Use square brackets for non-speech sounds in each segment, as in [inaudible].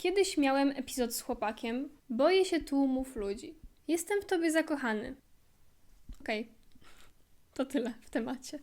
Kiedyś miałem epizod z chłopakiem. Boję się tłumów ludzi. Jestem w tobie zakochany. Okej, to tyle w temacie.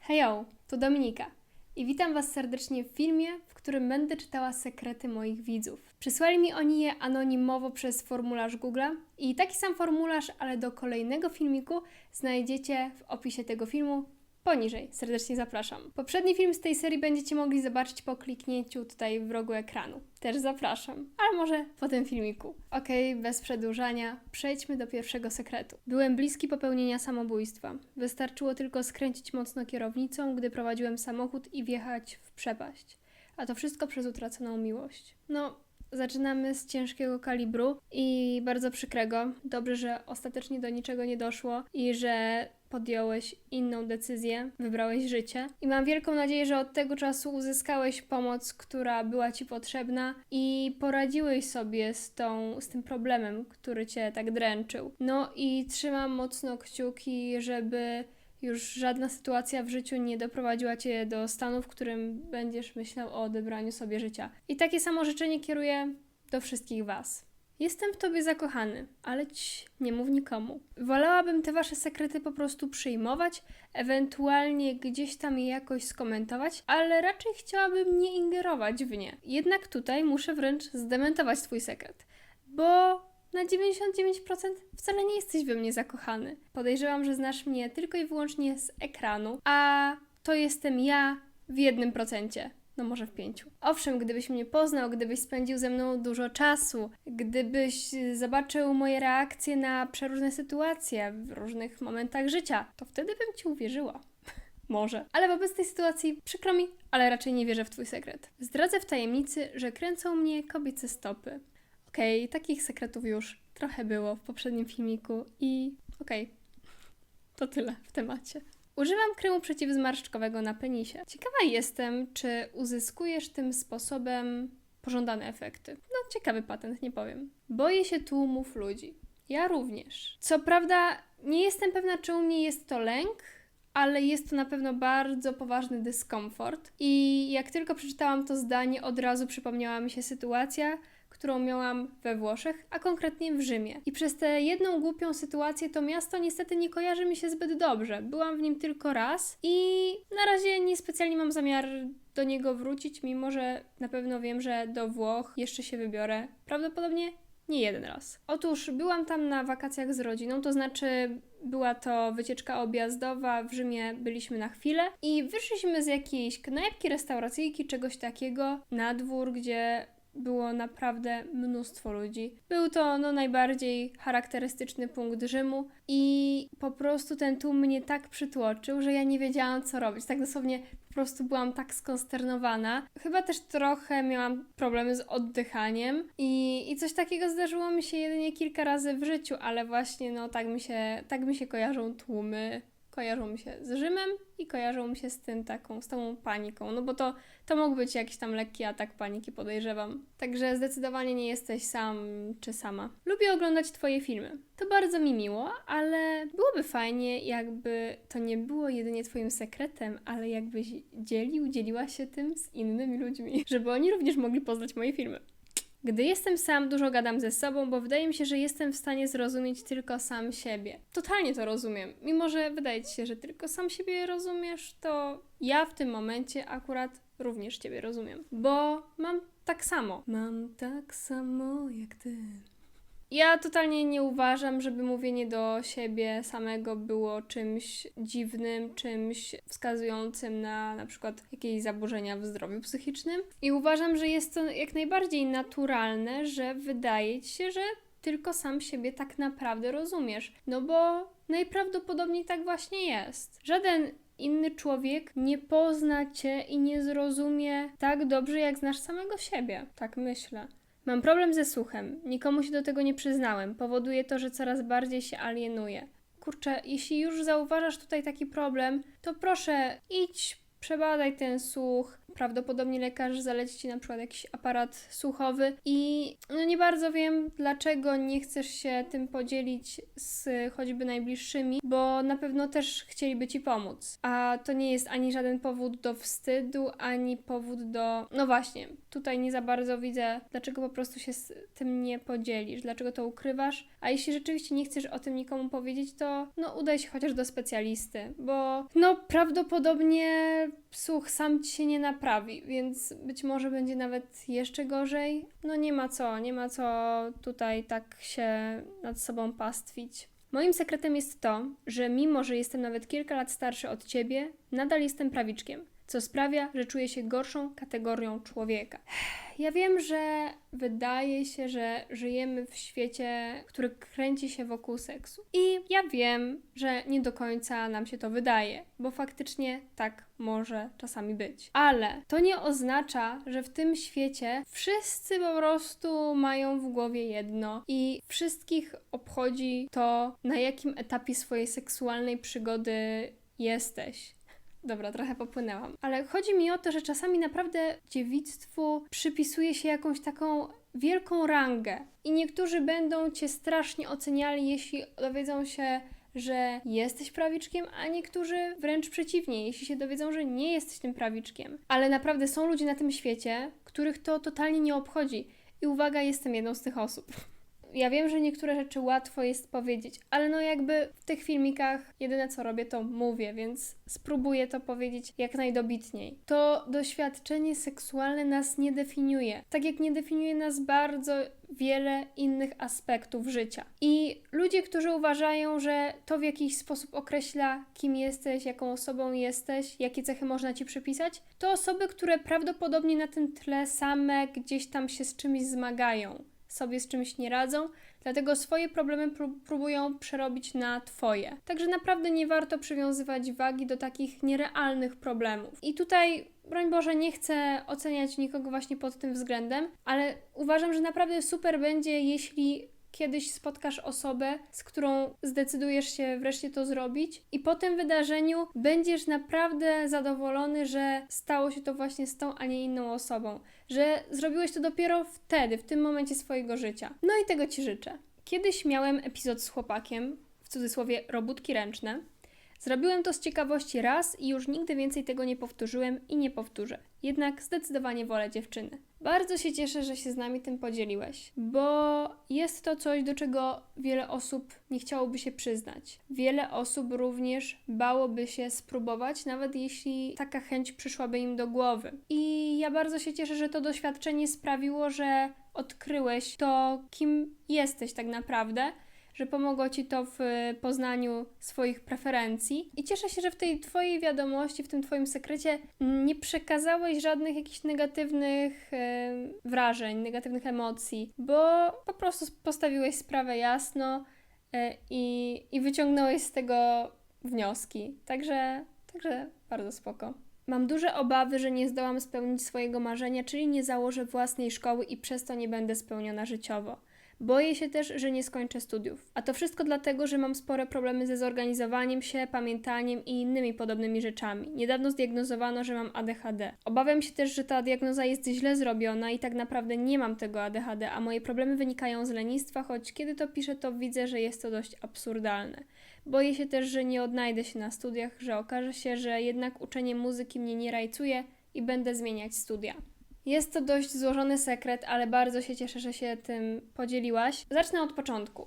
Hejo, to Dominika i witam Was serdecznie w filmie, w którym będę czytała sekrety moich widzów. Przysłali mi oni je anonimowo przez formularz Google'a i taki sam formularz, ale do kolejnego filmiku znajdziecie w opisie tego filmu poniżej. Serdecznie zapraszam. Poprzedni film z tej serii będziecie mogli zobaczyć po kliknięciu tutaj w rogu ekranu. Też zapraszam, ale może po tym filmiku. Okej, bez przedłużania, przejdźmy do pierwszego sekretu. Byłem bliski popełnienia samobójstwa. Wystarczyło tylko skręcić mocno kierownicą, gdy prowadziłem samochód i wjechać w przepaść. A to wszystko przez utraconą miłość. No, zaczynamy z ciężkiego kalibru i bardzo przykrego. Dobrze, że ostatecznie do niczego nie doszło i że podjąłeś inną decyzję, wybrałeś życie. I mam wielką nadzieję, że od tego czasu uzyskałeś pomoc, która była ci potrzebna i poradziłeś sobie z, tą, z tym problemem, który cię tak dręczył. No i trzymam mocno kciuki, żeby już żadna sytuacja w życiu nie doprowadziła cię do stanu, w którym będziesz myślał o odebraniu sobie życia. I takie samo życzenie kieruję do wszystkich Was. Jestem w tobie zakochany, ale ci nie mów nikomu. Wolałabym te wasze sekrety po prostu przyjmować, ewentualnie gdzieś tam je jakoś skomentować, ale raczej chciałabym nie ingerować w nie. Jednak tutaj muszę wręcz zdementować twój sekret, bo na 99% wcale nie jesteś we mnie zakochany. Podejrzewam, że znasz mnie tylko i wyłącznie z ekranu, a to jestem ja w jednym procencie. No może w pięciu. Owszem, gdybyś mnie poznał, gdybyś spędził ze mną dużo czasu, gdybyś zobaczył moje reakcje na przeróżne sytuacje w różnych momentach życia, to wtedy bym ci uwierzyła. [laughs] Może. Ale wobec tej sytuacji przykro mi, ale raczej nie wierzę w twój sekret. Zdradzę w tajemnicy, że kręcą mnie kobiece stopy. Okej, takich sekretów już trochę było w poprzednim filmiku i okej, to tyle w temacie. Używam kremu przeciwzmarszczkowego na penisie. Ciekawa jestem, czy uzyskujesz tym sposobem pożądane efekty. No, ciekawy patent, nie powiem. Boję się tłumów ludzi. Ja również. Co prawda, nie jestem pewna, czy u mnie jest to lęk, ale jest to na pewno bardzo poważny dyskomfort. I jak tylko przeczytałam to zdanie, od razu przypomniała mi się sytuacja, którą miałam we Włoszech, a konkretnie w Rzymie. I przez tę jedną głupią sytuację to miasto niestety nie kojarzy mi się zbyt dobrze. Byłam w nim tylko raz i na razie niespecjalnie mam zamiar do niego wrócić, mimo że na pewno wiem, że do Włoch jeszcze się wybiorę. Prawdopodobnie nie jeden raz. Otóż byłam tam na wakacjach z rodziną, to znaczy była to wycieczka objazdowa, w Rzymie byliśmy na chwilę i wyszliśmy z jakiejś knajpki, restauracyjki, czegoś takiego na dwór, gdzie było naprawdę mnóstwo ludzi. Był to no, najbardziej charakterystyczny punkt Rzymu i po prostu ten tłum mnie tak przytłoczył, że ja nie wiedziałam co robić. Tak dosłownie po prostu byłam tak skonsternowana. Chyba też trochę miałam problemy z oddychaniem i, i coś takiego zdarzyło mi się jedynie kilka razy w życiu, ale właśnie no tak mi się, tak mi się kojarzą tłumy kojarzą mi się z Rzymem i kojarzą mi się z tym taką, z tą paniką, no bo to, to mógł być jakiś tam lekki atak paniki, podejrzewam. Także zdecydowanie nie jesteś sam czy sama. Lubię oglądać Twoje filmy. To bardzo mi miło, ale byłoby fajnie, jakby to nie było jedynie Twoim sekretem, ale jakbyś dzielił, dzieliła się tym z innymi ludźmi, żeby oni również mogli poznać moje filmy. Gdy jestem sam, dużo gadam ze sobą, bo wydaje mi się, że jestem w stanie zrozumieć tylko sam siebie. Totalnie to rozumiem. Mimo, że wydaje ci się, że tylko sam siebie rozumiesz, to ja w tym momencie akurat również ciebie rozumiem. Bo mam tak samo. Mam tak samo jak ty. Ja totalnie nie uważam, żeby mówienie do siebie samego było czymś dziwnym, czymś wskazującym na na przykład jakieś zaburzenia w zdrowiu psychicznym. I uważam, że jest to jak najbardziej naturalne, że wydaje ci się, że tylko sam siebie tak naprawdę rozumiesz. No bo najprawdopodobniej tak właśnie jest. Żaden inny człowiek nie pozna cię i nie zrozumie tak dobrze, jak znasz samego siebie. Tak myślę. Mam problem ze słuchem. Nikomu się do tego nie przyznałem. Powoduje to, że coraz bardziej się alienuję. Kurczę, jeśli już zauważasz tutaj taki problem, to proszę idź, przebadaj ten słuch. Prawdopodobnie lekarz zaleci ci na przykład jakiś aparat słuchowy i no nie bardzo wiem, dlaczego nie chcesz się tym podzielić z choćby najbliższymi, bo na pewno też chcieliby ci pomóc. A to nie jest ani żaden powód do wstydu, ani powód do. No właśnie, tutaj nie za bardzo widzę, dlaczego po prostu się z tym nie podzielisz, dlaczego to ukrywasz. A jeśli rzeczywiście nie chcesz o tym nikomu powiedzieć, to no udaj się chociaż do specjalisty, bo no prawdopodobnie słuch sam ci się nie naprawi, więc być może będzie nawet jeszcze gorzej. No nie ma co, nie ma co tutaj tak się nad sobą pastwić. Moim sekretem jest to, że mimo, że jestem nawet kilka lat starszy od ciebie, nadal jestem prawiczkiem, co sprawia, że czuję się gorszą kategorią człowieka. Ja wiem, że wydaje się, że żyjemy w świecie, który kręci się wokół seksu. I ja wiem, że nie do końca nam się to wydaje, bo faktycznie tak może czasami być. Ale to nie oznacza, że w tym świecie wszyscy po prostu mają w głowie jedno i wszystkich obchodzi to, na jakim etapie swojej seksualnej przygody jesteś. Dobra, trochę popłynęłam. Ale chodzi mi o to, że czasami naprawdę dziewictwu przypisuje się jakąś taką wielką rangę. I niektórzy będą cię strasznie oceniali, jeśli dowiedzą się, że jesteś prawiczkiem, a niektórzy wręcz przeciwnie, jeśli się dowiedzą, że nie jesteś tym prawiczkiem. Ale naprawdę są ludzie na tym świecie, których to totalnie nie obchodzi. I uwaga, jestem jedną z tych osób. Ja wiem, że niektóre rzeczy łatwo jest powiedzieć, ale no jakby w tych filmikach jedyne co robię to mówię, więc spróbuję to powiedzieć jak najdobitniej. To doświadczenie seksualne nas nie definiuje, tak jak nie definiuje nas bardzo wiele innych aspektów życia. I ludzie, którzy uważają, że to w jakiś sposób określa, kim jesteś, jaką osobą jesteś, jakie cechy można ci przypisać, to osoby, które prawdopodobnie na tym tle same gdzieś tam się z czymś zmagają sobie z czymś nie radzą, dlatego swoje problemy pró- próbują przerobić na twoje. Także naprawdę nie warto przywiązywać wagi do takich nierealnych problemów. I tutaj, broń Boże, nie chcę oceniać nikogo właśnie pod tym względem, ale uważam, że naprawdę super będzie, jeśli kiedyś spotkasz osobę, z którą zdecydujesz się wreszcie to zrobić, i po tym wydarzeniu będziesz naprawdę zadowolony, że stało się to właśnie z tą, a nie inną osobą, że zrobiłeś to dopiero wtedy, w tym momencie swojego życia. No i tego Ci życzę. Kiedyś miałem epizod z chłopakiem, w cudzysłowie robótki ręczne. Zrobiłem to z ciekawości raz i już nigdy więcej tego nie powtórzyłem i nie powtórzę. Jednak zdecydowanie wolę dziewczyny. Bardzo się cieszę, że się z nami tym podzieliłeś, bo jest to coś, do czego wiele osób nie chciałoby się przyznać. Wiele osób również bałoby się spróbować, nawet jeśli taka chęć przyszłaby im do głowy. I ja bardzo się cieszę, że to doświadczenie sprawiło, że odkryłeś to, kim jesteś tak naprawdę że pomogło Ci to w poznaniu swoich preferencji. I cieszę się, że w tej Twojej wiadomości, w tym Twoim sekrecie nie przekazałeś żadnych jakichś negatywnych e, wrażeń, negatywnych emocji, bo po prostu postawiłeś sprawę jasno e, i, i wyciągnąłeś z tego wnioski. Także, także bardzo spoko. Mam duże obawy, że nie zdołam spełnić swojego marzenia, czyli nie założę własnej szkoły i przez to nie będę spełniona życiowo. Boję się też, że nie skończę studiów. A to wszystko dlatego, że mam spore problemy ze zorganizowaniem się, pamiętaniem i innymi podobnymi rzeczami. Niedawno zdiagnozowano, że mam ADHD. Obawiam się też, że ta diagnoza jest źle zrobiona i tak naprawdę nie mam tego ADHD, a moje problemy wynikają z lenistwa, choć kiedy to piszę, to widzę, że jest to dość absurdalne. Boję się też, że nie odnajdę się na studiach, że okaże się, że jednak uczenie muzyki mnie nie rajcuje i będę zmieniać studia. Jest to dość złożony sekret, ale bardzo się cieszę, że się tym podzieliłaś. Zacznę od początku.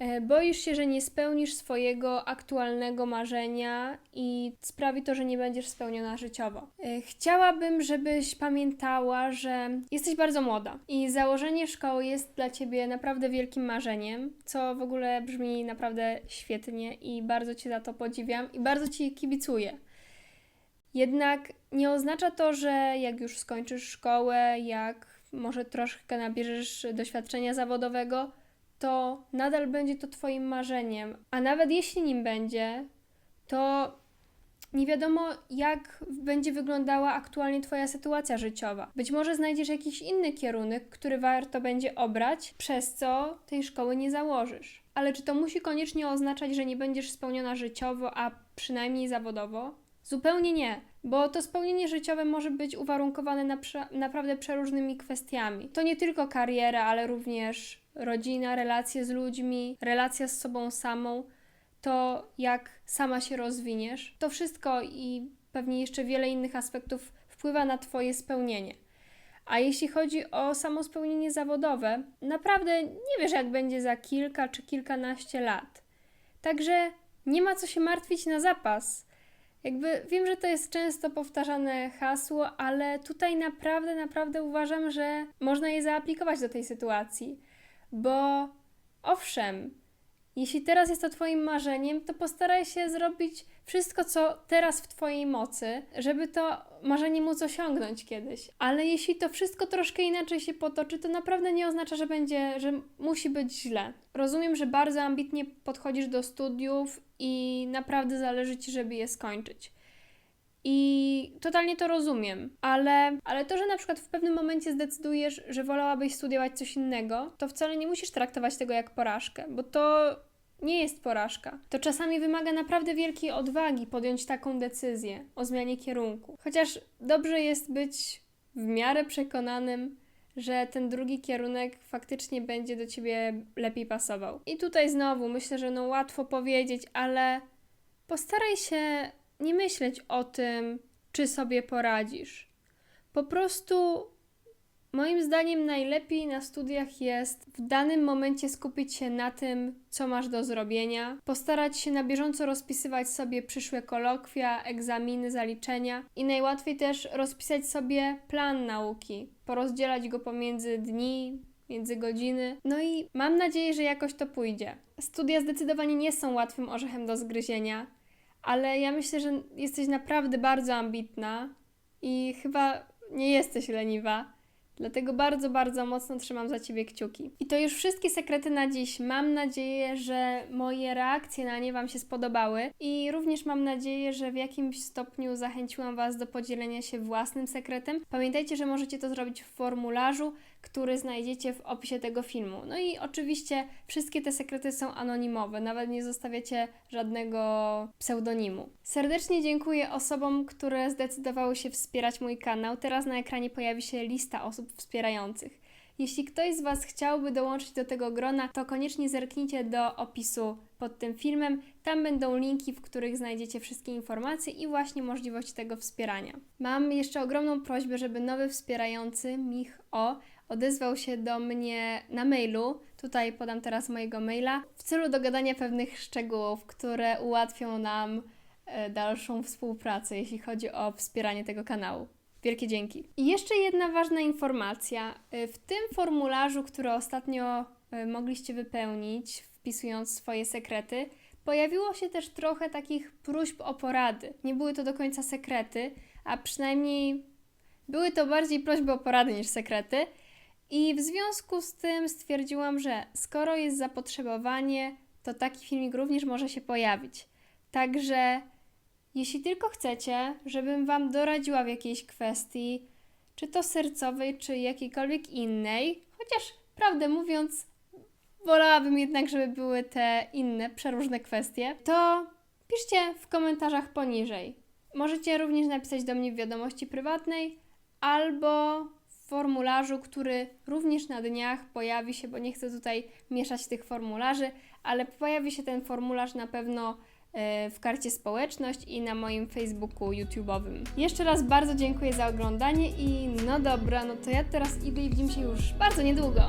E, boisz się, że nie spełnisz swojego aktualnego marzenia i sprawi to, że nie będziesz spełniona życiowo. E, chciałabym, żebyś pamiętała, że jesteś bardzo młoda i założenie szkoły jest dla ciebie naprawdę wielkim marzeniem, co w ogóle brzmi naprawdę świetnie i bardzo cię za to podziwiam i bardzo ci kibicuję. Jednak nie oznacza to, że jak już skończysz szkołę, jak może troszkę nabierzesz doświadczenia zawodowego, to nadal będzie to Twoim marzeniem. A nawet jeśli nim będzie, to nie wiadomo, jak będzie wyglądała aktualnie Twoja sytuacja życiowa. Być może znajdziesz jakiś inny kierunek, który warto będzie obrać, przez co tej szkoły nie założysz. Ale czy to musi koniecznie oznaczać, że nie będziesz spełniona życiowo, a przynajmniej zawodowo? Zupełnie nie, bo to spełnienie życiowe może być uwarunkowane na naprawdę przeróżnymi kwestiami. To nie tylko kariera, ale również rodzina, relacje z ludźmi, relacja z sobą samą, to jak sama się rozwiniesz. To wszystko i pewnie jeszcze wiele innych aspektów wpływa na Twoje spełnienie. A jeśli chodzi o samo spełnienie zawodowe, naprawdę nie wiesz, jak będzie za kilka czy kilkanaście lat. Także nie ma co się martwić na zapas. Jakby wiem, że to jest często powtarzane hasło, ale tutaj naprawdę, naprawdę uważam, że można je zaaplikować do tej sytuacji. Bo owszem, jeśli teraz jest to Twoim marzeniem, to postaraj się zrobić wszystko, co teraz w Twojej mocy, żeby to marzenie móc osiągnąć kiedyś. Ale jeśli to wszystko troszkę inaczej się potoczy, to naprawdę nie oznacza, że będzie, że musi być źle. Rozumiem, że bardzo ambitnie podchodzisz do studiów i naprawdę zależy Ci, żeby je skończyć. I totalnie to rozumiem, ale, ale to, że na przykład w pewnym momencie zdecydujesz, że wolałabyś studiować coś innego, to wcale nie musisz traktować tego jak porażkę, bo to nie jest porażka. To czasami wymaga naprawdę wielkiej odwagi podjąć taką decyzję o zmianie kierunku. Chociaż dobrze jest być w miarę przekonanym, że ten drugi kierunek faktycznie będzie do ciebie lepiej pasował. I tutaj znowu myślę, że no łatwo powiedzieć, ale postaraj się nie myśleć o tym, czy sobie poradzisz. Po prostu Moim zdaniem najlepiej na studiach jest w danym momencie skupić się na tym, co masz do zrobienia, postarać się na bieżąco rozpisywać sobie przyszłe kolokwia, egzaminy, zaliczenia i najłatwiej też rozpisać sobie plan nauki, porozdzielać go pomiędzy dni, między godziny. No i mam nadzieję, że jakoś to pójdzie. Studia zdecydowanie nie są łatwym orzechem do zgryzienia, ale ja myślę, że jesteś naprawdę bardzo ambitna i chyba nie jesteś leniwa. Dlatego bardzo, bardzo mocno trzymam za Ciebie kciuki. I to już wszystkie sekrety na dziś. Mam nadzieję, że moje reakcje na nie Wam się spodobały i również mam nadzieję, że w jakimś stopniu zachęciłam Was do podzielenia się własnym sekretem. Pamiętajcie, że możecie to zrobić w formularzu, który znajdziecie w opisie tego filmu. No i oczywiście wszystkie te sekrety są anonimowe, nawet nie zostawiacie żadnego pseudonimu. Serdecznie dziękuję osobom, które zdecydowały się wspierać mój kanał. Teraz na ekranie pojawi się lista osób wspierających. Jeśli ktoś z Was chciałby dołączyć do tego grona, to koniecznie zerknijcie do opisu pod tym filmem. Tam będą linki, w których znajdziecie wszystkie informacje i właśnie możliwość tego wspierania. Mam jeszcze ogromną prośbę, żeby nowy wspierający Mich O odezwał się do mnie na mailu. Tutaj podam teraz mojego maila w celu dogadania pewnych szczegółów, które ułatwią nam e, dalszą współpracę, jeśli chodzi o wspieranie tego kanału. Wielkie dzięki. I jeszcze jedna ważna informacja. E, w tym formularzu, który ostatnio e, mogliście wypełnić, wpisując swoje sekrety, pojawiło się też trochę takich próśb o porady. Nie były to do końca sekrety, a przynajmniej były to bardziej prośby o porady niż sekrety. I w związku z tym stwierdziłam, że skoro jest zapotrzebowanie, to taki filmik również może się pojawić. Także jeśli tylko chcecie, żebym Wam doradziła w jakiejś kwestii, czy to sercowej, czy jakiejkolwiek innej, chociaż prawdę mówiąc, wolałabym jednak, żeby były te inne, przeróżne kwestie, to piszcie w komentarzach poniżej. Możecie również napisać do mnie w wiadomości prywatnej albo formularzu, który również na dniach pojawi się, bo nie chcę tutaj mieszać tych formularzy, ale pojawi się ten formularz na pewno e, w karcie społeczność i na moim Facebooku YouTube'owym. Jeszcze raz bardzo dziękuję za oglądanie i no dobra, no to ja teraz idę i widzimy się już bardzo niedługo.